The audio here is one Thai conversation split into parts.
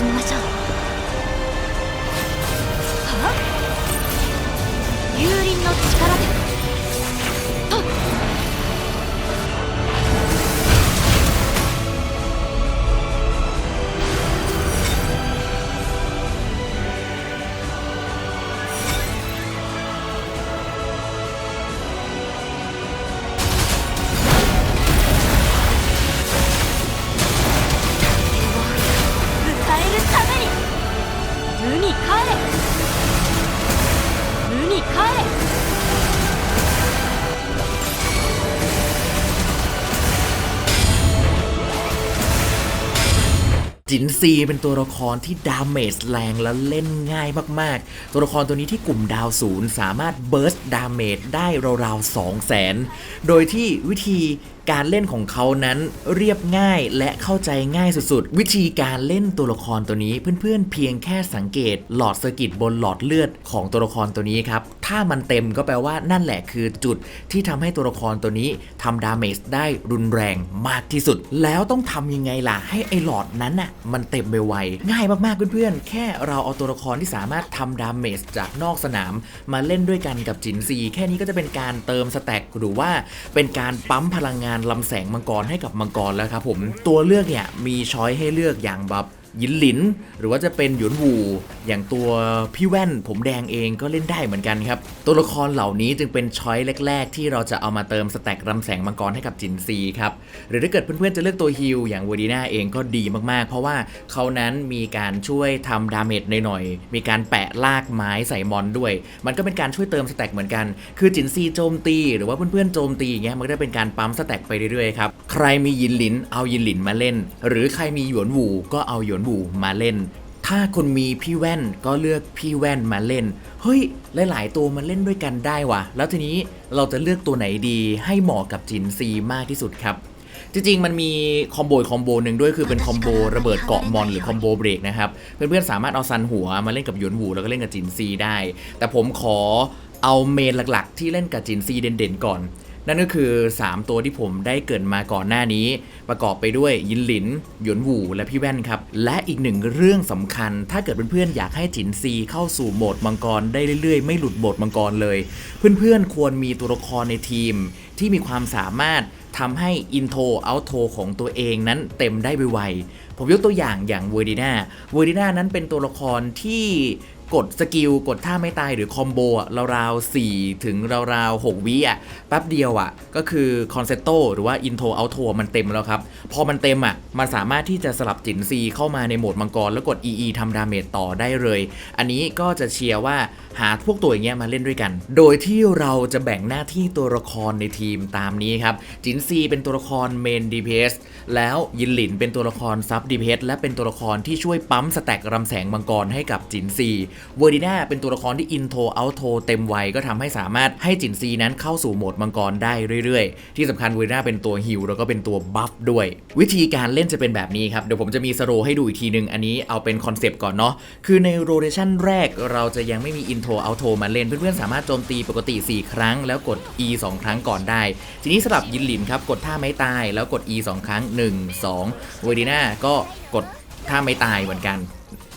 進みましょう。は？あ幽輪の力で。 จินซีเป็นตัวละครที่ดาเมจแรงและเล่นง่ายมากๆ ตัวละครตัวนี้ที่กลุ่มดาวศูนย์สามารถเบิร์สดาเมจได้ราวๆ2 0 0แสนโดยที่วิธีการเล่นของเขานั้นเรียบง่ายและเข้าใจง่ายสุดๆ วิธีการเล่นตัวละครตัวนี้เพื่อนๆเพียงแค่สังเกต หลอดเซอร์กิตบนหลอดเลือดของตัวละครตัวนี้ครับ ถ้ามันเต็มก็แปลว่านั่นแหละคือจุดที่ทำให้ตัวละครตัวนี้ทำดาเมจได้รุนแรงมากที่สุด แล้วต้องทำยังไงล่ะ ให้ไอหลอดนั้นน่ะมันเต็มไปไวง่ายมากๆเพื่อนๆ แค่เราเอาตัวละครที่สามารถทำดาเมจจากนอกสนาม มาเล่นด้วยกันกับจินซีแค่นี้ก็จะเป็นการเติมสแต็กหรือว่าเป็นการปั๊มพลังงานลำแสงมังกรให้กับมังกรแล้วครับผมตัวเลือกเนี่ยมีช้อยให้เลือกอย่างแบบ ยินหลิน หรือว่าจะเป็นหยวนวูอย่างตัวพี่แว่นผมแดงเองก็เล่นได้เหมือนกันครับ ตัวละครเหล่านี้จึงเป็นช้อยแรก ๆ ที่เราจะเอามาเติมสแต็กรำแสงมังกรให้กับจินซีครับหรือถ้าเกิดเพื่อนๆจะเลือกตัวฮิลอย่างวอดีนาเองก็ดีมากๆ เพราะว่าเขานั้นมีการช่วยทำดาเมจหน่อยๆมีการแปะลากไม้ใส่มอนด้วย มันก็เป็นการช่วยเติมสแต็กเหมือนกัน คือจินซีโจมตี หรือว่าเพื่อนๆโจมตีอย่างเงี้ยมันก็ได้เป็นการปั๊มสแต็กไปเรื่อยๆครับใครมียินหลินเอายินหลินมาเล่น หรือใครมีหยวนวูก็เอาหยวนวูมาเล่น ถ้าคนมีพี่แว่นก็เลือกพี่แว่นมาเล่น เฮ้ย หลาย ๆ ตัวมันเล่นด้วยกันได้ว่ะแล้วทีนี้เราจะเลือกตัวไหนดีให้เหมาะกับจินซีมากที่สุดครับจริงๆ มันมีคอมโบคอมโบหนึ่งด้วยคือเป็นคอมโบระเบิดเกาะมอนหรือคอมโบเบรกนะครับ เพื่อนๆ สามารถเอาซันหัวมาเล่นกับหยวนหูแล้วก็เล่นกับจินซีได้ แต่ผมขอเอาเมนหลักๆ ที่เล่นกับจินซีเด่นๆ ก่อน นั่นก็คือ 3 ตัวที่ผมได้เกรินมาก่อนหน้านี้ ประกอบไปด้วยยินหลิน หยวนหูและพี่แว่นครับ และอีกหนึ่งเรื่องสำคัญ ถ้าเกิดเพื่อนๆอยากให้จินซีเข้าสู่โหมดมังกรได้เรื่อยๆ ไม่หลุดโหมดมังกรเลย เพื่อนๆควรมีตัวละครในทีม ที่มีความสามารถทำให้อินโทรเอาโทรของตัวเองนั้นเต็มได้ไวๆผมยกตัวอย่างอย่างเวอร์ดิน่าเวอร์ดิน่านั้นเป็นตัวละครที่ กดสกิลกดท่าไม่ตายหรือคอมโบอะราวๆ4ถึงราวๆ6วิอะแป๊บเดียวอะก็คือคอนเซตโตหรือว่าอินโทรเอาโทรมันเต็มแล้วครับ พอมันเต็มอะมันสามารถที่จะสลับจินซีเข้ามาในโหมดมังกรแล้วกด EE ทำดาเมจต่อได้เลย อันนี้ก็จะเชียร์ว่าหาพวกตัวอย่างเงี้ยมาเล่นด้วยกัน โดยที่เราจะแบ่งหน้าที่ตัวละครในทีมตามนี้ครับจินซีเป็นตัวละครเมน DPS แล้วยินหลินเป็นตัวละครซับ DPS และเป็นตัวละครที่ช่วยปั๊มสแต็กรำแสงมังกรให้กับจินซีเวอร์ดิน่าเป็นตัวละครที่อินโทรเอาโทรเต็มวัยก็ทำให้สามารถให้จินซีนั้นเข้าสู่โหมดมังกรได้เรื่อยๆ ที่สำคัญเวอร์ดิน่าเป็นตัวฮิลแล้วก็เป็นตัวบัฟด้วย วิธีการเล่นจะเป็นแบบนี้ครับ เดี๋ยวผมจะมีสโลว์ให้ดูอีกทีนึง อันนี้เอาเป็นคอนเซปต์ก่อนเนาะคือในโรเ t ชันแรกเราจะยังไม่มีอินโทรเอาโทรมาเล่นเพื่อนๆสามารถโจมตีปกติ 4 ครั้ง แล้วกด E 2 ครั้งก่อนได้ ทีนี้สำหรับยินหลินครับกดท่าไม้ตายแล้วกด E 2 ครั้ง 1 2เวอร์ดิน่าก็กดท่าไม้ตายเหมือนกัน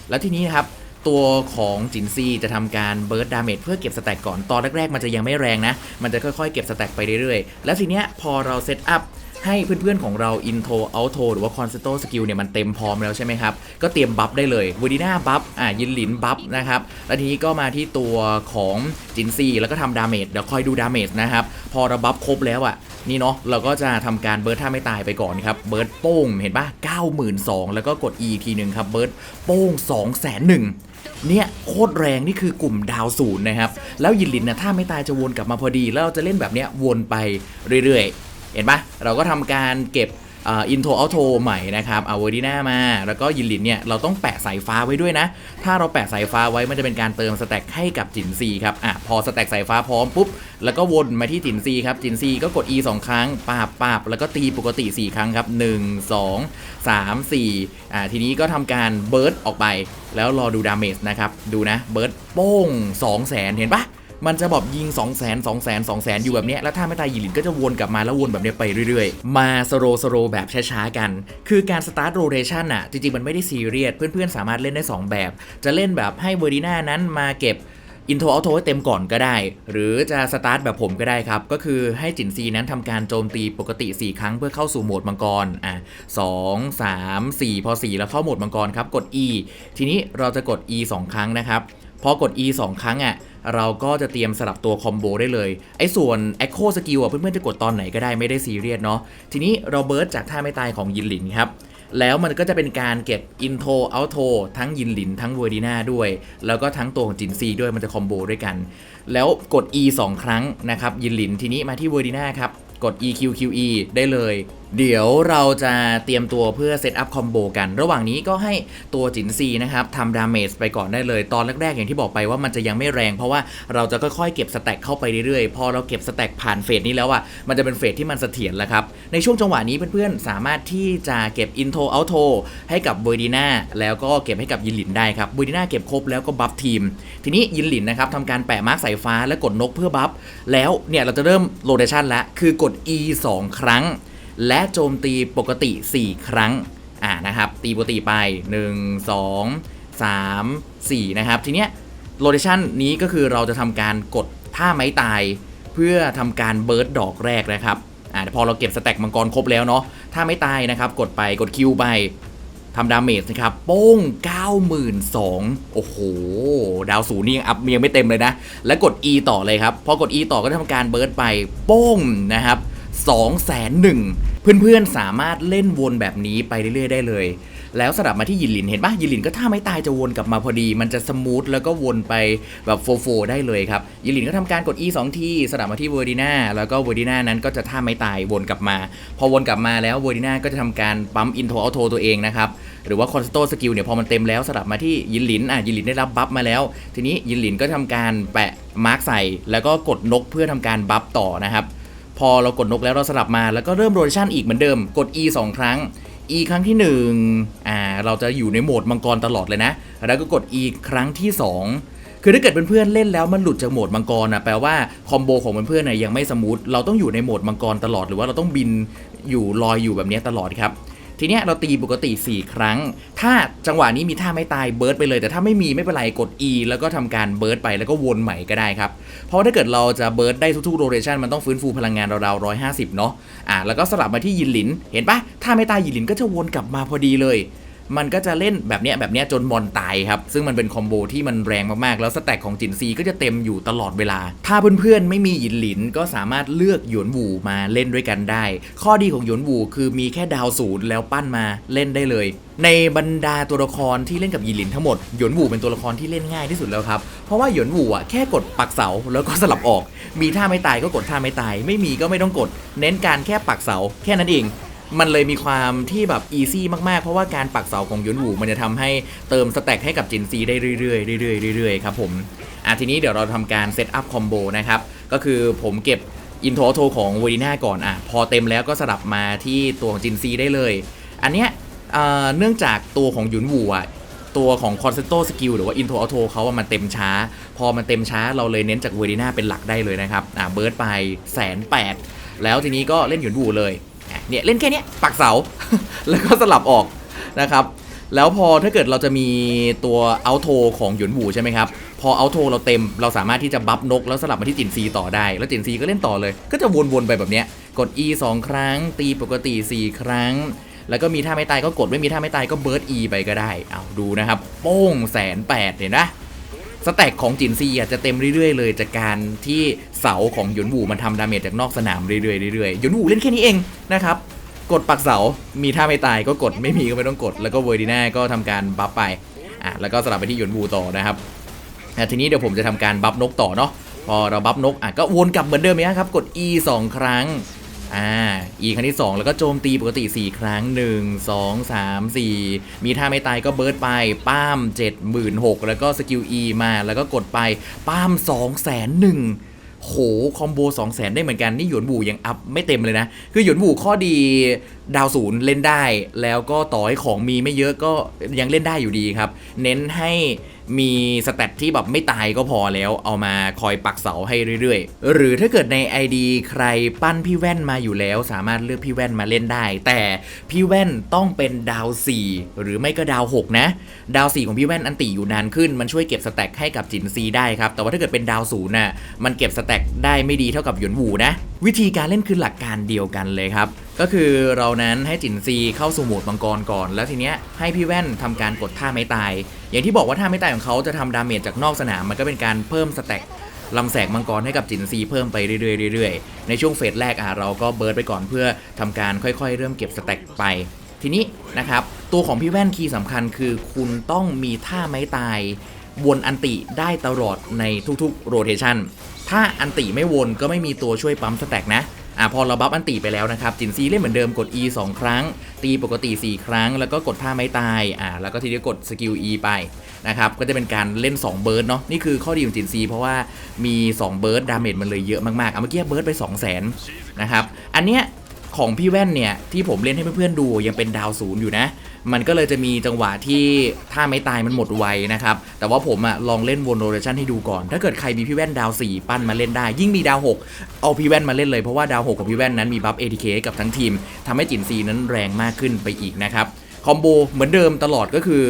แล้วทีนี้นะครับ ตัวของจินซีจะทำการเบิร์ดดาเมจเพื่อเก็บสแต็กก่อน ตอนแรกๆ มันจะยังไม่แรงนะ มันจะค่อยๆ เก็บสแต็กไปเรื่อยๆ แล้วทีเนี้ยพอเราเซตอัพให้เพื่อนๆของเราอินโทรเอาโทรหรือว่าคอนเซโตสกิลเนี่ยมันเต็มพร้อมแล้วใช่ไหมครับ ก็เตรียมบัฟได้เลยวูดีน่าบัฟอะยินหลินบัฟนะครับ แล้วทีนี้ก็มาที่ตัวของจินซีแล้วก็ทำดาเมจเดี๋ยวคอยดูดาเมจนะครับ พอเราบัฟครบแล้วอะนี่เนาะเราก็จะทำการเบิร์ดท่าไม่ตายไปก่อนครับ เบิร์ดโป้งเห็นปะ92,000 แล้วก็กด E ทีหนึ่งครับ เบิร์ดโป้ง 2 0 0 0 0 เนี่ยโคตรแรงนี่คือกลุ่มดาวศูนย์นะครับ แล้วยินลินนะถ้าไม่ตายจะวนกลับมาพอดี แล้วเราจะเล่นแบบเนี้ยวนไปเรื่อยๆ เห็นปะเราก็ทำการเก็บอินโทรเอาโทใหม่นะครับเอาเวอร์ดีน่ามา แล้วก็ยินลินเนี่ยเราต้องแปะสายฟ้าไว้ด้วยนะ ถ้าเราแปะสายฟ้าไว้มันจะเป็นการเติมสแต็กให้กับจินซีครับอะพอสแต็กสายฟ้าพร้อมปุ๊บ แล้วก็วนมาที่จินซีครับจินซีก็กด E 2 ครั้งปาบปาบแล้วก็ตีปกติ 4 ครั้งครับ 1 2 3 4อ่าทีนี้ก็ทำการเบิร์ดออกไป แล้วรอดูดาเมจนะครับ ดูนะ เบิร์ดโป้ง2 0 0แสนเห็นปะมันจะแบบยิง 2 0 0 0 0 0 2 0 0 0 0 0 อยู่แบบเนี้ย แล้วถ้าไม่ตายยินหลินก็จะวนกลับมาแล้ววนแบบเนี้ยไปเรื่อยๆ มาสโรสโรแบบช้าๆกัน คือการสตาร์ทโรเทชันอะจริงๆ มันไม่ได้ซีเรียส เพื่อนๆ สามารถเล่นได้ 2 แบบ จะเล่นแบบให้เวอร์ดิน่านั้นมาเก็บ อินโทรเอาโทให้เต็มก่อนก็ได้ หรือจะสตาร์ทแบบผมก็ได้ครับ ก็คือให้จินซีนั้นทำการโจมตีปกติ 4 ครั้งเพื่อเข้าสู่โหมดมังกรอะ2 3 4พอ 4 แล้วเข้าโหมดมังกรครับ กด E ทีนี้เราจะกด E 2 ครั้งนะครับ พอกด E 2 ครั้งอะเราก็จะเตรียมสลับตัวคอมโบได้เลย ไอ้ส่วน Echo Skill อะเพื่อนๆจะกดตอนไหนก็ได้ไม่ได้ซีเรียสเนาะทีนี้เราเบิร์ดจากท่าไม่ตายของยินหลินครับ แล้วมันก็จะเป็นการเก็บอินโทรเอาโททั้งยินหลินทั้งเวอร์ดิน่าด้วย แล้วก็ทั้งตัวของจินซีด้วยมันจะคอมโบด้วยกัน แล้วกด E 2 ครั้งนะครับยินหลินทีนี้มาที่เวอร์ดิน่าครับ กด EQQE ได้เลย เดี๋ยวเราจะเตรียมตัวเพื่อเซตอัพคอมโบกัน ระหว่างนี้ก็ให้ตัวจินซีนะครับทำดาเมจไปก่อนได้เลย ตอนแรกๆอย่างที่บอกไปว่ามันจะยังไม่แรงเพราะว่าเราจะค่อยๆเก็บสแต็กเข้าไปเรื่อยๆ พอเราเก็บสแต็กผ่านเฟสนี้แล้วอะมันจะเป็นเฟสที่มันเสถียรแล้วครับ ในช่วงจังหวะนี้เพื่อนๆ สามารถที่จะเก็บอินโทรเอาโทให้กับเบอร์ดิน่าแล้วก็เก็บให้กับยินหลินได้ครับเบอร์ดิน่าเก็บครบแล้วก็บัฟทีม ทีนี้ยินหลินนะครับทำการแปะมาร์กสายฟ้าและกดนกเพื่อบัฟแล้วเนี่ยเราจะเริ่มโรเ t ชันแล้วคือกด E 2 ครั้ง และโจมตีปกติ 4 ครั้งอ่านะครับตีปกติไป 1 2 3 4 นะครับ ทีเนี้ยโรเ t ชันนี้ก็คือเราจะทำการกดท่าไม้ตาย เพื่อทำการเบิร์ดดอกแรกนะครับอ่าพอเราเก็บสแต็กมังกรครบแล้วเนาะถ้าไม่ตายนะครับ กดไปกดคิวไปทำดาเมจนะครับ โป้ง 92,000โอ้โห ดาวศูนย์นี่ยังอัพยังไม่เต็มเลยนะ แล้วกด E ต่อเลยครับ พอกด E ต่อก็จะทำการเบิร์ดไป โป้งนะครับ 2 0 0 0 0เพื่อนๆสามารถเล่นวนแบบนี้ไปเรื่อยๆได้เลย แล้วสลับมาที่ยินหลินเห็นปะยินหลินก็ถ้าไม่ตายจะวนกลับมาพอดี มันจะสมูทแล้วก็วนไปแบบโฟโฟได้เลยครับยินหลินก็ทำการกด E 2ทีสลับมาที่เวอร์ดิน่าแล้วก็เวอร์ดิน่านั้นก็จะท่าไม่ตายวนกลับมา พอวนกลับมาแล้วเวอร์ดิน่าก็จะทำการปั๊มอินโทรเอาโทตัวเองนะครับหรือว่าคอนสโตสกิลเนี่ยพอมันเต็มแล้วสลับมาที่ยินหลินอะยินหลินได้รับบัฟมาแล้ว ทีนี้ยินหลินก็ทำการแปะมาร์กใส่ แล้วก็กดนกเพื่อทำการบัฟต่อนะครับ พอเรากดนกแล้วเราสลับมาแล้วก็เริ่มโรเทชันอีกเหมือนเดิมกด E 2 ครั้ง E ครั้งที่1อ่าเราจะอยู่ในโหมดมังกรตลอดเลยนะ แล้วก็กด E ครั้งที่ 2 คือถ้าเกิดเพื่อนๆเล่นแล้วมันหลุดจากโหมดมังกรนะแปลว่าคอมโบของเพื่อนๆน่ยยังไม่สมูทเราต้องอยู่ในโหมดมังกรตลอดหรือว่าเราต้องบินอยู่ลอยอยู่แบบนี้ตลอดครับ ทีเนี้ยเราตีปกติ 4 ครั้ง ถ้าจังหวะนี้มีท่าไม่ตายเบิร์ดไปเลย แต่ถ้าไม่มีไม่เป็นไรกด E แล้วก็ทำการเบิร์ดไปแล้วก็วนใหม่ก็ได้ครับ เพราะถ้าเกิดเราจะเบิร์ดได้ทุกๆโรเตชันมันต้องฟื้นฟูพลังงานเราวๆร้อยห้าสิบเนาะอ่าแล้วก็สลับมาที่ยินหลิน เห็นปะถ้าไม่ตายยินหลินก็จะวนกลับมาพอดีเลย มันก็จะเล่นแบบเนี้ยแบบเนี้ยจนมอนตายครับ ซึ่งมันเป็นคอมโบที่มันแรงมากๆ แล้วสแต็กของจินซีก็จะเต็มอยู่ตลอดเวลา ถ้าเพื่อนๆ ไม่มีหยินหลินก็สามารถเลือกหยวนวูมาเล่นด้วยกันได้ ข้อดีของหยวนวูคือมีแค่ดาวศูนย์แล้วปั้นมาเล่นได้เลย ในบรรดาตัวละครที่เล่นกับหยินหลินทั้งหมดหยวนวูเป็นตัวละครที่เล่นง่ายที่สุดแล้วครับ เพราะว่าหยวนวูอะแค่กดปักเสาแล้วก็สลับออก มีท่าไม่ตายก็กดท่าไม่ตาย ไม่มีก็ไม่ต้องกด เน้นการแค่ปักเสาแค่นั้นเอง มันเลยมีความที่แบบอีซี่มากๆ เพราะว่าการปักเสาของยวนหวูมันจะทำให้เติมสแต็กให้กับจินซีได้เรื่อยๆเรื่อยๆเรื่อยๆครับผมอะทีนี้เดี๋ยวเราทำการเซตอัพคอมโบนะครับ ก็คือผมเก็บอินโทรโทของเวอร์ดิน่าก่อนอะพอเต็มแล้วก็สลับมาที่ตัวของจินซีได้เลย อันเนี้ยเอ่อเนื่องจากตัวของยุนหวูอะ ตัวของคอนเซนโตสกิลหรือว่าอินโทรอ t โทเขาว่ามันเต็มช้า พอมันเต็มช้าเราเลยเน้นจากเวอร์ดิน่าเป็นหลักได้เลยนะครับ อ่าเบิร์ดไปแสนแปดแล้วทีนี้ก็เล่นหยุนหวูเลย เนี่ยเล่นแค่นี้ปักเสา แล้วก็สลับออกนะครับแล้วพอถ้าเกิดเราจะมีตัวเอาโทของหยวนหูใช่ไหมครับ พอเอาโทเราเต็มเราสามารถที่จะบัฟนก แล้วสลับมาที่จินซีต่อได้ แล้วจินซีก็เล่นต่อเลย ก็จะวนๆไปแบบเนี้ยกด E 2 ครั้ง ตีปกติ 4 ครั้ง แล้วก็มีท่าไม่ตายก็กดไม่มีท่าไม่ตายก็เบิร์ด E ไปก็ได้ เอาดูนะครับ โป้งแสนแปดเห็นนะ สแต็กของจินซีอะจะเต็มเรื่อยๆเลย จากการที่เสาของหยวนหวูมันทำดาเมจจากนอกสนามเรื่อยๆเรื่อยๆหยวนหวูเล่นแค่นี้เองนะครับกดปักเสา มีท่าไม่ตายก็กดไม่มีก็ไม่ต้องกด แล้วก็เวอร์ดิน่าก็ทำการบัฟไปอะแล้วก็สลับไปที่หยวนหวูต่อนะครับทีนี้เดี๋ยวผมจะทำการบัฟนกต่อเนาะพอเราบัฟนกอะก็วนกลับเหมือนเดิมนะครับกด E 2 ครั้ง อ่า E ครั้งที่ 2 แล้วก็โจมตีปกติ 4 ครั้ง 1 2 3 4 มีท่าไม่ตายก็เบิร์ดไป ป้าม 76,000 แล้วก็สกิล E มา แล้วก็กดไป ป้าม 2 0 0 0 0โห คอมโบ 2 0 0 0 0 0ได้เหมือนกัน นี่หยวนบูยังอัพไม่เต็มเลยนะ คือหยวนบูข้อดีดาวศูนย์เล่นได้ แล้วก็ต่อให้ของมีไม่เยอะก็ยังเล่นได้อยู่ดีครับ เน้นให้ มีสแตทที่แบบไม่ตายก็พอแล้ว เอามาคอยปักเสาให้เรื่อยๆ หรือถ้าเกิดใน ID ใครปั้นพี่แว่นมาอยู่แล้ว สามารถเลือกพี่แว่นมาเล่นได้ แต่พี่แว่นต้องเป็นดาว 4 หรือไม่ก็ดาว 6 นะ ดาว 4 ของพี่แว่นอันติอยู่นานขึ้น มันช่วยเก็บสแต็กให้กับจินซีได้ครับ แต่ว่าถ้าเกิดเป็นดาวศูนย์น่ะมันเก็บสแต็กได้ไม่ดีเท่ากับหยวนหวูนะ วิธีการเล่นคือหลักการเดียวกันเลยครับก็คือเรานั้นให้จินซีเข้าสู่โหมดมังกรก่อน แล้วทีเนี้ยให้พี่แว่นทำการกดท่าไม้ตาย อย่างที่บอกว่าท่าไม้ตายของเขาจะทำดาเมจจากนอกสนามมันก็เป็นการเพิ่มสแต็กลำแสงมังกรให้กับจินซีเพิ่มไปเรื่อยๆ ในช่วงเฟสแรกอะเราก็เบิร์ดไปก่อนเพื่อทำการค่อยๆ เริ่มเก็บสแต็กไปทีนี้นะครับ ตัวของพี่แว่นคีย์สำคัญคือคุณต้องมีท่าไม้ตาย วนอันติได้ตลอดในทุกๆโรเทชันถ้าอันติไม่วนก็ไม่มีตัวช่วยปั๊มสแต็กนะ อะพอเราบัฟอันตีไปแล้วนะครับจินซีเล่นเหมือนเดิมกด E 2 ครั้ง ตีปกติ 4 ครั้ง แล้วก็กดท่าไม้ตายอะแล้วก็ทีนี้กดสกิล E ไปนะครับก็จะเป็นการเล่น 2 เบิร์ดเนาะนี่คือข้อดีของจินซีเพราะว่ามี 2 เบิร์ดดาเมจมันเลยเยอะมากๆอะเมื่อกี้เบิร์ดไป 2 0 0 0 0นนะครับอันเนี้ยของพี่แว่นเนี่ยที่ผมเล่นให้เพื่อนๆดูยังเป็นดาวศูนย์อยู่นะ มันก็เลยจะมีจังหวะที่ถ้าไม่ตายมันหมดไวนะครับ แต่ว่าผมอะลองเล่นวนโรเ t ชันให้ดูก่อน ถ้าเกิดใครมีพี่แว่นดาว 4 ปั้นมาเล่นได้ ยิ่งมีดาว 6 เอาพี่แว่นมาเล่นเลย เพราะว่าดาว6กับพี่แว่นนั้นมีบัฟ ATK ให้กับทั้งทีมทำให้จินซีนั้นแรงมากขึ้นไปอีกนะครับ คอมโบเหมือนเดิมตลอดก็คือ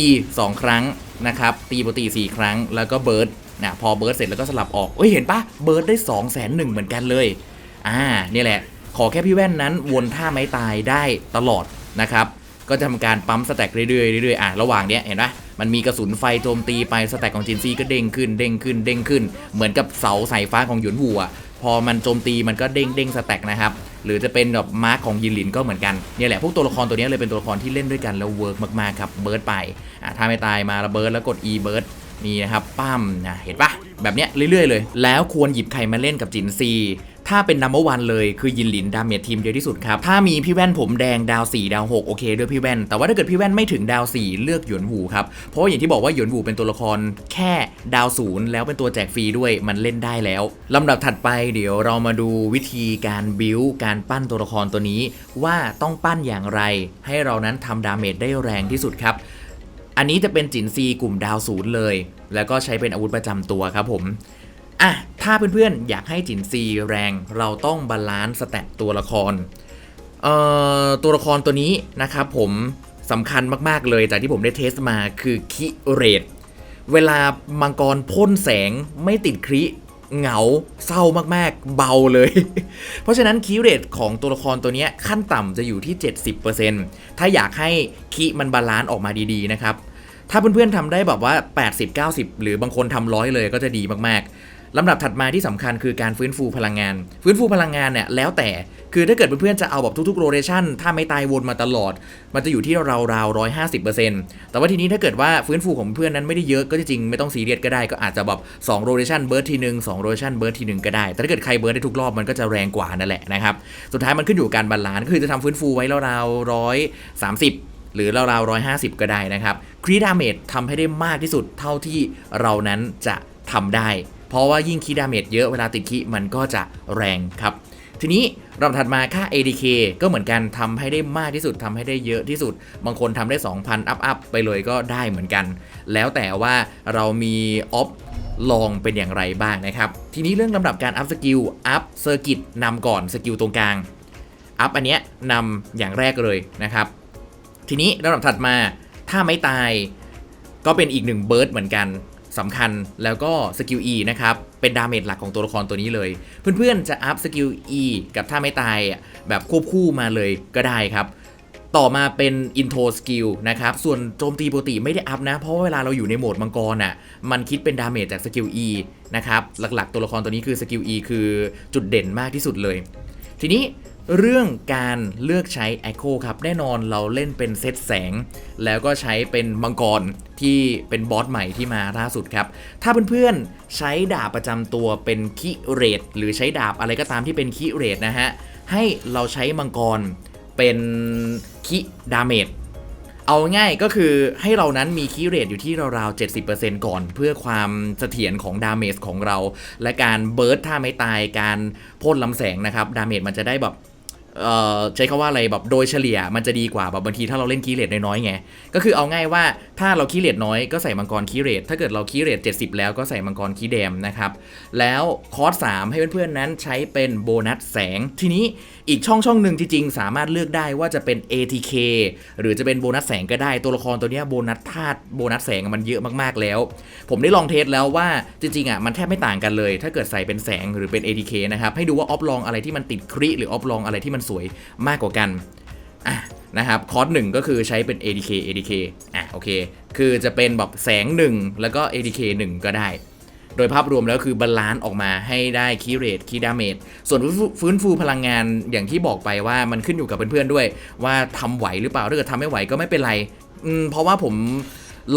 E 2 ครั้งนะครับ ตีปกติ 4 ครั้ง แล้วก็เบิร์ดนะพอเบิร์ดเสร็จแล้วก็สลับออกเอ้ยเห็นปะเบิร์ดได้ 2 0 0 0 0 0เหมือนกันเลย อ่านี่แหละ ขอแค่พี่แว่นนั้นวนท่าไม้ตายได้ตลอดนะครับ ก็จะทำการปั๊มสแต็กเรื่อยๆเรื่อยๆอะระหว่างเนี้ยเห็นปะมันมีกระสุนไฟโจมตีไปสแต็กของจินซีก็เด้งขึ้นเด้งขึ้นเด้งขึ้น เหมือนกับเสาสายฟ้าของหยวนหูอะพอมันโจมตีมันก็เด้งเด้งสแต็กนะครับหรือจะเป็นแบบมาร์คของยินหลินก็เหมือนกันเนี่ยแหละพวกตัวละครตัวเนี้ยเลยเป็นตัวละครที่เล่นด้วยกันแล้วเวิร์กมากๆครับเบิร์ดไปอะถ้าไม่ตายมาระเบิร์ดแล้วกด E เบิร์ดนี่นะครับปั้มนะเห็นปะแบบเนี้ยเรื่อยๆเลย แล้วควรหยิบใครมาเล่นกับจินซี ถ้าเป็นนัมเบอร์วันเลยคือยินหลินดาเมจทีมเยอะที่สุดครับ ถ้ามีพี่แว่นผมแดงดาว 4 ดาว 6 โอเคด้วยพี่แว่น แต่ว่าถ้าเกิดพี่แว่นไม่ถึงดาว 4 เลือกหยวนหูครับ เพราะอย่างที่บอกว่าหยวนหูเป็นตัวละครแค่ดาวศูนย์แล้วเป็นตัวแจกฟรีด้วยมันเล่นได้แล้วลำดับถัดไปเดี๋ยวเรามาดูวิธีการบิวการปั้นตัวละครตัวนี้ ว่าต้องปั้นอย่างไร ให้เรานั้นทำดาเมจได้แรงที่สุดครับอันนี้จะเป็นจินซีกลุ่มดาวศูนย์เลย แล้วก็ใช้เป็นอาวุธประจำตัวครับผม อะถ้าเพื่อนๆ อยากให้จินซีแรงเราต้องบาลานซ์สแตทตัวละครเอ่อตัวละครตัวนี้นะครับผมสำคัญมากๆเลยจากที่ผมได้เทสมาคือคิเรตเวลามังกรพ่นแสงไม่ติดคริเหงาเศร้ามากๆ เบาเลย เพราะฉะนั้นคีเรทของตัวละครตัวนี้ขั้นต่ำจะอยู่ที่ 70%ถ้าอยากให้คีมันบาลานซ์ออกมาดีๆนะครับ ถ้าเพื่อนๆทำได้แบบว่า 80 90 หรือบางคนทำร้อยเลยก็จะดีมากๆ ลำดับถัดมาที่สำคัญคือการฟื้นฟูพลังงาน ฟื้นฟูพลังงานเนี่ยแล้วแต่คือถ้าเกิดเพื่อนๆจะเอาแบบทุกๆโรเ t ชันถ้าไม่ตายวนมาตลอด มันจะอยู่ที่ราวๆร้อยห้าสิบเปอร์เซ็นต์แต่ว่าทีนี้ถ้าเกิดว่าฟื้นฟูของเพื่อนนั้นไม่ได้เยอะก็จริงไม่ต้องซีเรียสก็ได้ก็อาจจะแบบ2โรเ t ชันเบิร์ดทีหนึ่ง2โรเ t ชันเบิร์ดทีหนึ่งก็ได้ แต่ถ้าเกิดใครเบิร์ดได้ทุกรอบมันก็จะแรงกว่านั่นแหละนะครับสุดท้ายมันขึ้นอยู่กับการบาลานซ์คือจะทำฟื้นฟูไว้ราวๆร้อยสามสิบหรือราวๆร้อยห้าสิบก็ได้นะครับครีดาเมจทำให้ได้มากที่สุดเท่าที่เรานั้นจะทำได้ เพราะว่ายิ่งคีดาเมจเยอะเวลาติดคีมันก็จะแรงครับ ทีนี้ลำถัดมาค่า ADK ก็เหมือนกันทำให้ได้มากที่สุดทำให้ได้เยอะที่สุด บางคนทำได้ 2,000 อัพอัพไปเลยก็ได้เหมือนกัน แล้วแต่ว่าเรามีออฟลองเป็นอย่างไรบ้างนะครับ ทีนี้เรื่องลำดับการอัพสกิลอัพเซอร์กิตนำก่อนสกิลตรงกลางอัพอันเนี้ยนำอย่างแรกเลยนะครับ ทีนี้ลำดับถัดมาถ้าไม่ตายก็เป็นอีกหนึ่งเบิร์ดเหมือนกัน สำคัญแล้วก็สกิล E นะครับ เป็นดาเมจหลักของตัวละครตัวนี้เลย เพื่อนๆจะอัพสกิล E กับถ้าไม่ตายแบบควบคู่มาเลยก็ได้ครับ ต่อมาเป็น intro skill นะครับ ส่วนโจมตีปกติไม่ได้อัพนะ เพราะว่าเวลาเราอยู่ในโหมดมังกรอะมันคิดเป็นดาเมจจากสกิล E นะครับ หลักๆ ตัวละครตัวนี้คือสกิล E คือจุดเด่นมากที่สุดเลย ทีนี้ เรื่องการเลือกใช้ Echo ครับ แน่นอนเราเล่นเป็นเซตแสง แล้วก็ใช้เป็นมังกรที่เป็นบอสใหม่ที่มาล่าสุดครับ ถ้าเพื่อนๆใช้ดาบประจำตัวเป็นคิเรตหรือใช้ดาบอะไรก็ตามที่เป็นคิเรตนะฮะ ให้เราใช้มังกรเป็นคิดาเมจเอาง่ายก็คือให้เรานั้นมีคีเรทอยู่ที่ราวๆ 70%ก่อน เพื่อความเสถียรของดาเมจของเรา และการเบิร์ดถ้าไม่ตายการพ่นลำแสงนะครับ ดาเมจมันจะได้แบบ ใช้คาว่าอะไรแบบโดยเฉลี่ยมันจะดีกว่าแบบบางทีถ้าเราเล่นคีย์เรทน้อยๆไงก็คือเอาง่ายว่าถ้าเราคีย์เรทน้อยก็ใส่มังกรคีย์เรทถ้าเกิดเราคีย์เรท70 แล้วก็ใส่มังกรคีย์แดมนะครับแล้วคอร์ส3ให้เพื่อนๆนั้นใช้เป็นโบนัสแสง ทีนี้อีกช่องช่องหนึ่งจริงๆ สามารถเลือกได้ว่าจะเป็น ATK หรือจะเป็นโบนัสแสงก็ได้ตัวละครตัวเนี้ยโบนัสธาตุโบนัสแสงมันเยอะมากๆแล้ว ผมได้ลองเทสแล้วว่าจริงๆอะมันแทบไม่ต่างกันเลย ถ้าเกิดใส่เป็นแสงหรือเป็น ATK นะครับให้ดูว่าออฟลองอะไรที่มันติดคริหรือออฟลองอะไรที่มันสวยมากกว่ากันอะนะครับคอร์สหนึ่งก็คือใช้เป็น ADK ADK อะโอเค คือจะเป็นแบบแสง 1 แล้วก็ ADK 1 ก็ได้ โดยภาพรวมแล้วคือบาลานซ์ออกมาให้ได้คีย์เรทคีย์ดาเมจส่วนฟื้นฟูพลังงานอย่างที่บอกไปว่ามันขึ้นอยู่กับเพื่อนๆด้วย ว่าทำไหวหรือเปล่าถ้าเกิดทำไม่ไหวก็ไม่เป็นไร เพราะว่าผม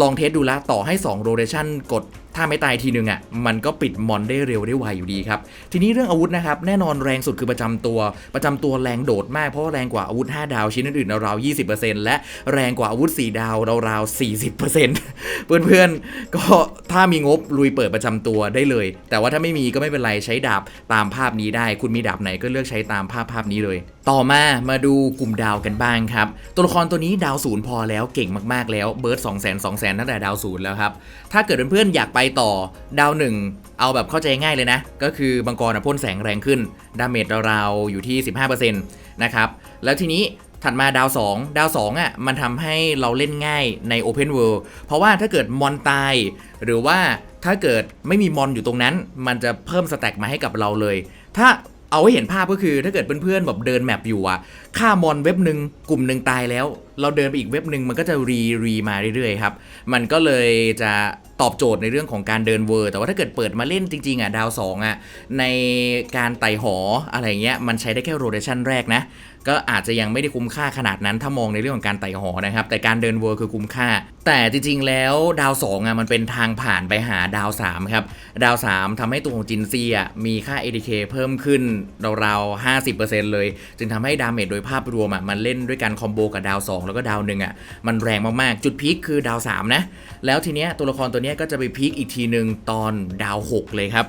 ลองเทสดูแล้วต่อให้2 rotation กด ถ้าไม่ตายทีนึงอะมันก็ปิดมอนได้เร็วได้ไวอยู่ดีครับ ทีนี้เรื่องอาวุธนะครับ แน่นอนแรงสุดคือประจำตัว ประจำตัวแรงโดดมากเพราะแรงกว่าอาวุธ 5 ดาวชิ้นอื่นๆราวๆ20%และแรงกว่าอาวุธ 4 ดาวราวๆ40%เพื่อนๆ ก็ถ้ามีงบลุยเปิดประจำตัวได้เลย แต่ว่าถ้าไม่มีก็ไม่เป็นไรใช้ดาบตามภาพนี้ได้ คุณมีดาบไหนก็เลือกใช้ตามภาพภาพนี้เลย ต่อมามาดูกลุ่มดาวกันบ้างครับ ตัวละครตัวนี้ดาวศูนย์พอแล้วเก่งมากๆแล้วเบิร์ด2 0 0 0 0 0 2 0 0 0ตั้งแต่ดาวศูนย์แล้วครับถ้าเกิดเพื่อนๆอยากไปต่อดาวหนึ่งเอาแบบเข้าใจง่ายเลยนะ ก็คือบังกรอะพ่นแสงแรงขึ้น ดาเมจราวๆอยู่ที่ 15%นะครับ แล้วทีนี้ถัดมาดาว 2 ดาว 2อะมันทำให้เราเล่นง่ายใน Open World เพราะว่าถ้าเกิดมอนตาย หรือว่าถ้าเกิดไม่มีมอนอยู่ตรงนั้น มันจะเพิ่มสแต็กมาให้กับเราเลย ถ้า เอาให้เห็นภาพก็คือถ้าเกิดเพื่อนๆแบบเดินแมปอยู่อะฆ่ามอนเว็บหนึ่งกลุ่มหนึ่งตายแล้ว เราเดินไปอีกเว็บหนึ่งมันก็จะรีรีมาเรื่อยๆครับ มันก็เลยจะตอบโจทย์ในเรื่องของการเดินเวอร์ แต่ว่าถ้าเกิดเปิดมาเล่นจริงๆอะดาว2อะในการไต่หออะไรเงี้ยมันใช้ได้แค่โรเ t ชันแรกนะ ก็อาจจะยังไม่ได้คุ้มค่าขนาดนั้นถ้ามองในเรื่องของการไต่หอนะครับ แต่การเดินเวอร์คือคุ้มค่า แต่จริงๆแล้วดาว2อะมันเป็นทางผ่านไปหาดาว3ครับดาว 3ทำให้ตัวของจินซีอะมีค่า ADK เพิ่มขึ้นราวๆ50%เลย จึงทำให้ดาเมจโดยภาพรวมอะมันเล่นด้วยการคอมโบกับดาว 2 แล้วก็ดาวหนึ่งอะมันแรงมากๆ จุดพีคคือดาว3นะแล้วทีเนี้ยตัวละครตัวเนี้ยก็จะไปพีคอีกทีหนึ่งตอนดาว 6 เลยครับ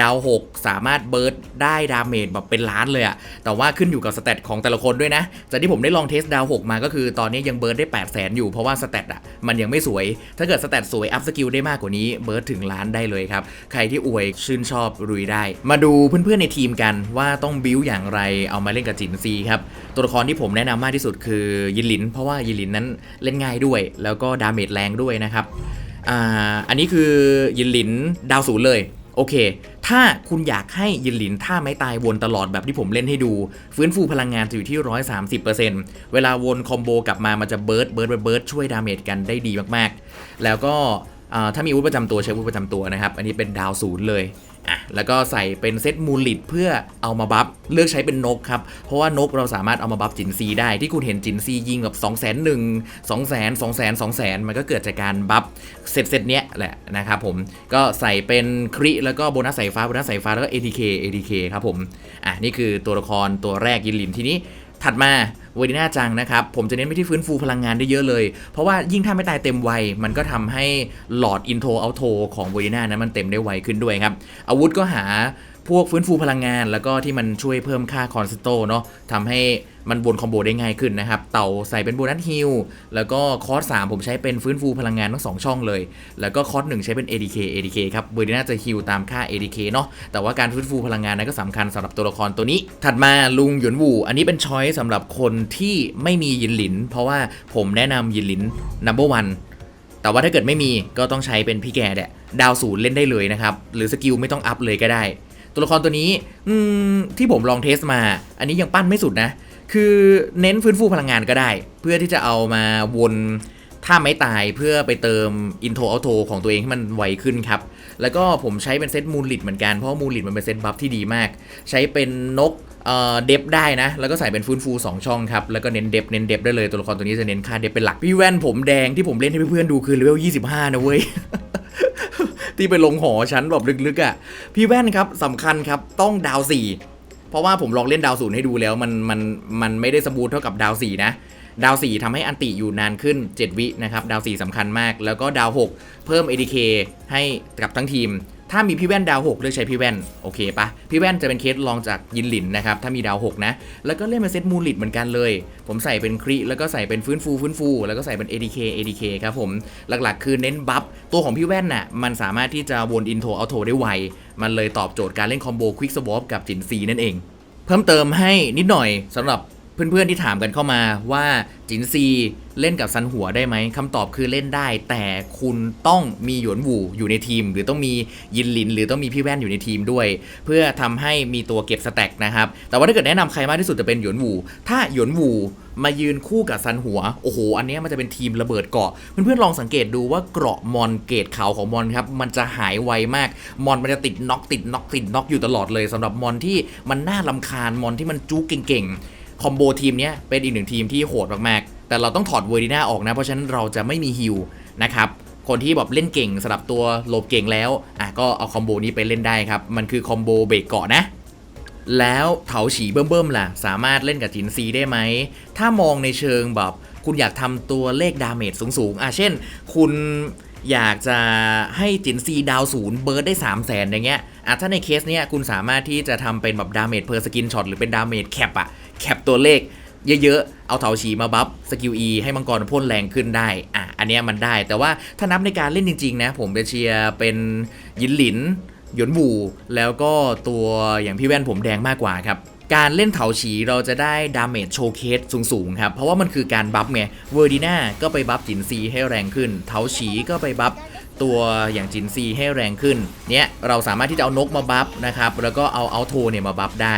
ดาว 6 สามารถเบิร์ดได้ดาเมจแบบเป็นล้านเลยอะแต่ว่าขึ้นอยู่กับสเตตของแต่ละคนด้วยนะ จากที่ผมได้ลองเทสดาว 6 มาก็คือตอนนี้ยังเบิร์ดได้ 8 0 0แสนอยู่เพราะว่าสเตตอะมันยังไม่สวย ถ้าเกิดสเตตสวยอัพสกิลได้มากกว่านี้เบิร์ดถึงล้านได้เลยครับ ใครที่อวยชื่นชอบรุยได้ มาดูเพื่อนๆในทีมกันว่าต้องบิวอย่างไรเอามาเล่นกับจินซีครับตัวละครที่ผมแนะนำมากที่สุดคือยินหลิน เพราะว่ายินหลินนั้นเล่นง่ายด้วย แล้วก็ดาเมจแรงด้วยนะครับอ่าอันนี้คือยินหลินดาวศูนย์เลย โอเค ถ้าคุณอยากให้ยินหลินท่าไม้ตายวนตลอดแบบที่ผมเล่นให้ดู ฟื้นฟูพลังงานจะอยู่ที่ 130%เวลาวนคอมโบกลับมามันจะเบิร์ดเบิร์ดเบิร์ดช่วยดาเมจกันได้ดีมากๆ แล้วก็ถ้ามีอาวุธประจำตัวใช้อาวุธประจำตัวนะครับ อันนี้เป็นดาวศูนย์เลย อะแล้วก็ใส่เป็นเซตมูลิตเพื่อเอามาบัฟเลือกใช้เป็นนกครับ เพราะว่านกเราสามารถเอามาบัฟจินซีได้ที่คุณเห็นจินซียิงแบบ2 0 0 0 0 0 1 2 0 0 0 0 2 0 0 0 0 2 0 0 0 มันก็เกิดจากการบัฟเซตเซตเนี้ยแหละนะครับผมก็ใส่เป็นคริแล้วก็โบนัสสายฟ้าโบนัสสายฟ้าแล้วก็ ATK ATK ครับผมอะนี่คือตัวละครตัวแรกยินลินทีนี้ ถัดมาเวดิน่าจังนะครับ ผมจะเน้นไปที่ฟื้นฟูพลังงานได้เยอะเลย เพราะว่ายิ่งถ้าไม่ตายเต็มวัย มันก็ทำให้หลอดอินโทรเอาโทของเวดิน่านั้นมันเต็มได้ไวขึ้นด้วยครับ อาวุธก็หา พวกฟื้นฟูพลังงาน แล้วก็ที่มันช่วยเพิ่มค่าคอนสโตเนาะทำให้มันบนคอมโบได้ง่ายขึ้นนะครับ เต่าใส่เป็นโบนัสฮิลแล้วก็คอร์ส3ผมใช้เป็นฟื้นฟูพลังงานทั้งสองช่องเลย แล้วก็คอร์ส1ใช้เป็น ADK ADK ครับเวดิน่าจะฮิลตามค่า ADK เนาะแต่ว่าการฟื้นฟูพลังงานนั้นก็สำคัญสำหรับตัวละครตัวนี้ ถัดมาลุงหยวนวูอันนี้เป็นช้อยสำหรับคนที่ไม่มียินหลิน เพราะว่าผมแนะนำยินหลิน number one แต่ว่าถ้าเกิดไม่มีก็ต้องใช้เป็นพี่แกแหละดาวศูนย์เล่นได้เลยนะครับหรือสกิลไม่ต้องอัพเลยก็ได้ ตัวละครตัวนี้ อืมที่ผมลองเทสมา อันนี้ยังปั้นไม่สุดนะ คือเน้นฟื้นฟูพลังงานก็ได้ เพื่อที่จะเอามาวนท่าไม้ตายเพื่อไปเติมอินโทรเอาโทของตัวเองให้มันไวขึ้นครับ แล้วก็ผมใช้เป็นเซตมูลลิดเหมือนกัน เพราะมูลลิดมันเป็นเซตบัฟที่ดีมาก ใช้เป็นนกเอ่อเดฟได้นะ แล้วก็ใส่เป็นฟื้นฟู 2 ช่องครับ แล้วก็เน้นเดฟเน้นเดฟได้เลยตัวละครตัวนี้จะเน้นค่าเดฟเป็นหลัก พี่แว่นผมแดงที่ผมเล่นให้เพื่อนๆดูคือเลเวล25 นะเว้ย ที่ไปลงหอชั้นแบบลึกๆอะ พี่แว่นครับสำคัญครับต้องดาวสี่เพราะว่าผมลองเล่นดาวศูนย์ให้ดูแล้วมันมันมันไม่ได้สมูทเท่ากับดาวสี่นะดาวสี่ทำให้อันติอยู่นานขึ้น 7 วินะครับ ดาวสี่สำคัญมาก แล้วก็ดาว 6 เพิ่ม ADK ให้กับทั้งทีม ถ้ามีพี่แว่นดาวหกเลือกใช้พี่แว่นโอเคปะพี่แว่นจะเป็นเคสรองจากยินหลินนะครับถ้ามีดาวหกนะแล้วก็เล่นเป็นเซตมูลิตเหมือนกันเลย ผมใส่เป็นครีแล้วก็ใส่เป็นฟื้นฟูฟื้นฟู แล้วก็ใส่เป็น ADK ADK ครับผมหลักๆ คือเน้นบัฟตัวของพี่แว่นน่ะมันสามารถที่จะวนอินโทรเอาโทได้ไวมันเลยตอบโจทย์การเล่นคอมโบควิกสวอปกับจินซีนั่นเอง เพิ่มเติมให้นิดหน่อยสำหรับ เพื่อนๆที่ถามกันเข้ามาว่าจินซีเล่นกับซันหัวได้ไหมคำตอบคือเล่นได้ แต่คุณต้องมีหยวนหวูอยู่ในทีม หรือต้องมียินหลิน หรือต้องมีพี่แว่นอยู่ในทีมด้วย เพื่อทำให้มีตัวเก็บสแต็กนะครับแต่ว่าถ้าเกิดแนะนำใครมากที่สุดจะเป็นหยวนหวูถ้าหยวนหวูมายืนคู่กับซันหัว โอ้โห อันนี้มันจะเป็นทีมระเบิดเกาะ เพื่อนๆลองสังเกตดูว่าเกราะมอนเกตขาวของมอนครับ มันจะหายไวมาก มอนมันจะติดน็อกติดน็อกติดน็อกอยู่ตลอดเลยสำหรับมอนที่มันน่าลำคาญ มอนที่มันจู๊เก่งๆ คอมโบทีมเนี้ยเป็นอีกหนึ่งทีมที่โหดมากๆ แต่เราต้องถอดเวอร์ดิน่าออกนะ เพราะฉะนั้นเราจะไม่มีฮิลนะครับคนที่แบบเล่นเก่งสำหรับตัวโลบเก่งแล้วอะก็เอาคอมโบนี้ไปเล่นได้ครับ มันคือคอมโบเบรกเกาะนะ แล้วเถาฉีเบิ่มๆล่ะ สามารถเล่นกับจินซีได้ไหม ถ้ามองในเชิงแบบคุณอยากทำตัวเลขดาเมจสูงๆอะเช่น คุณอยากจะให้จินซีดาวศูนย์เบิร์ดได้ 3 0 0แสนอย่างเงี้ยอะถ้าในเคสเนี้ยคุณสามารถที่จะทำเป็นแบบดาเมจเพอร์สกินช็อตหรือเป็นดาเมจแคปอะ แคปตัวเลขเยอะๆ เอาเถาฉีมาบัฟสกิล E ให้มังกรพ่นแรงขึ้นได้ อะ อันเนี้ยมันได้ แต่ว่าถ้านับในการเล่นจริง ๆ นะ ผมจะเชียร์เป็นยินหลิน หยวนหวูแล้วก็ตัวอย่างพี่แว่นผมแดงมากกว่าครับ การเล่นเถาฉีเราจะได้ดาเมจโชว์เคสสูง ๆ ครับ เพราะว่ามันคือการบัฟไง เวอร์ดิน่าก็ไปบัฟจินซีให้แรงขึ้น เถาฉีก็ไปบัฟ ตัวอย่างจินซีให้แรงขึ้น เนี้ยเราสามารถที่จะเอานกมาบัฟนะครับ แล้วก็เอาเอาโทเนี่ยมาบัฟได้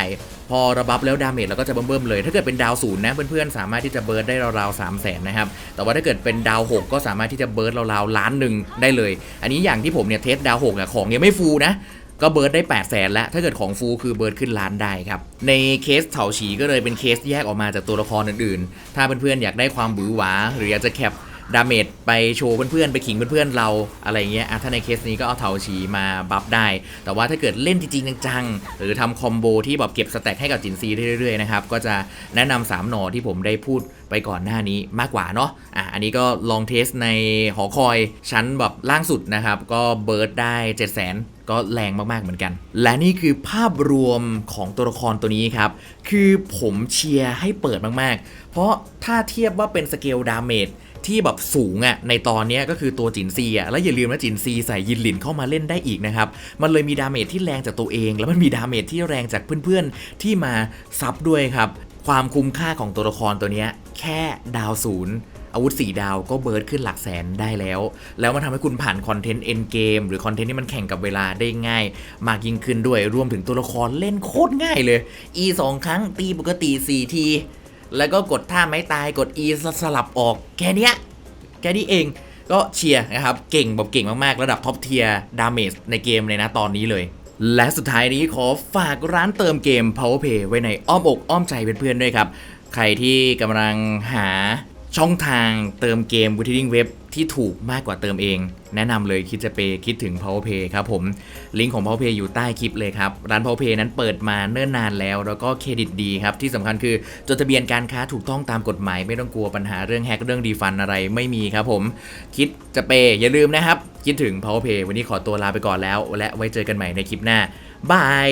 พอระบัฟแล้วดาเมจเราก็จะเบิ่มๆเลย ถ้าเกิดเป็นดาวศูนย์นะเพื่อนๆสามารถที่จะเบิร์ดได้ราวๆสามแสนนะครับ แต่ว่าถ้าเกิดเป็นดาว 6 ก็สามารถที่จะเบิร์ดราวๆล้านหนึ่งได้เลย อันนี้อย่างที่ผมเนี่ยเทสดาว6อะของยังไม่ฟูนะก็เบิร์ดได้ 8 0 0แสนแล้ว ถ้าเกิดของฟูคือเบิร์ดขึ้นล้านได้ครับ ในเคสเถาฉีก็เลยเป็นเคสแยกออกมาจากตัวละครอื่นๆ ถ้าเพื่อนๆอยากได้ความบือหวา หรืออยากจะแคป ดาเมจไปโชว์เพื่อนๆ ไปขิงเพื่อนๆ เราอะไรเงี้ยถ้าในเคสนี้ก็เอาเถาฉีมาบัฟได้ แต่ว่าถ้าเกิดเล่นจริงๆจังๆ หรือทำคอมโบที่แบบเก็บสแต็กให้กับจินซีเรื่อยๆ นะครับ ก็จะแนะนำสามหนอที่ผมได้พูดไปก่อนหน้านี้มากกว่าเนาะอะอันนี้ก็ลองเทสในหอคอยชั้นแบบล่างสุดนะครับ ก็เบิร์ดได้ 7 0 0 0 0 0ก็แรงมาก ๆ เหมือนกัน และนี่คือภาพรวมของตัวละครตัวนี้ครับ คือผมเชียร์ให้เปิดมาก ๆ เพราะถ้าเทียบว่าเป็นสเกลดาเมจ ที่แบบสูงอะ่ะในตอนนี้ก็คือตัวจินซีอะ่ะแล้วอย่าลืมว่าจินซีใส่ยินหลินเข้ามาเล่นได้อีกนะครับ มันเลยมีดาเมจที่แรงจากตัวเอง แล้วมันมีดาเมจที่แรงจากเพื่อนๆ ที่มาซับด้วยครับ ความคุ้มค่าของตัวละครตัวนี้แค่ดาวศูนย์อาวุธ 4 ดาวก็เบิร์ดขึ้นหลักแสนได้แล้ว แล้วมันทำให้คุณผ่านคอนเทนต์เอ็นเกมหรือคอนเทนต์ที่มันแข่งกับเวลาได้ง่าย มากยิ่งขึ้นด้วยรวมถึงตัวละครเล่นโคตรง่ายเลย E 2ครั้งตีปกติ4ที แล้วก็กดท่าไม้ตายกด E สลับออกแค่เนี้ยแค่นี้เองก็เชียร์นะครับ เก่งแบบเก่งมาก ๆ ระดับท็อปเทียร์ดาเมจในเกมเลยนะตอนนี้เลย และสุดท้ายนี้ขอฝากร้านเติมเกม PowerPay ไว้ในอ้อมอกอ้อมใจเพื่อนๆด้วยครับ ใครที่กำลังหาช่องทางเติมเกม w i t h i n g Web ที่ถูกมากกว่าเติมเอง แนะนำเลยคิดจะเปย์คิดถึง PowerPay ครับผม ลิงก์ของ PowerPay อยู่ใต้คลิปเลยครับ ร้าน PowerPay นั้นเปิดมาเนิ่นนานแล้ว แล้วก็เครดิตดีครับ ที่สำคัญคือจดทะเบียนการค้าถูกต้องตามกฎหมาย ไม่ต้องกลัวปัญหาเรื่องแฮกเรื่องดีฟันอะไรไม่มีครับผม คิดจะเปย์อย่าลืมนะครับ คิดถึง PowerPay วันนี้ขอตัวลาไปก่อนแล้ว และไว้เจอกันใหม่ในคลิปหน้าบาย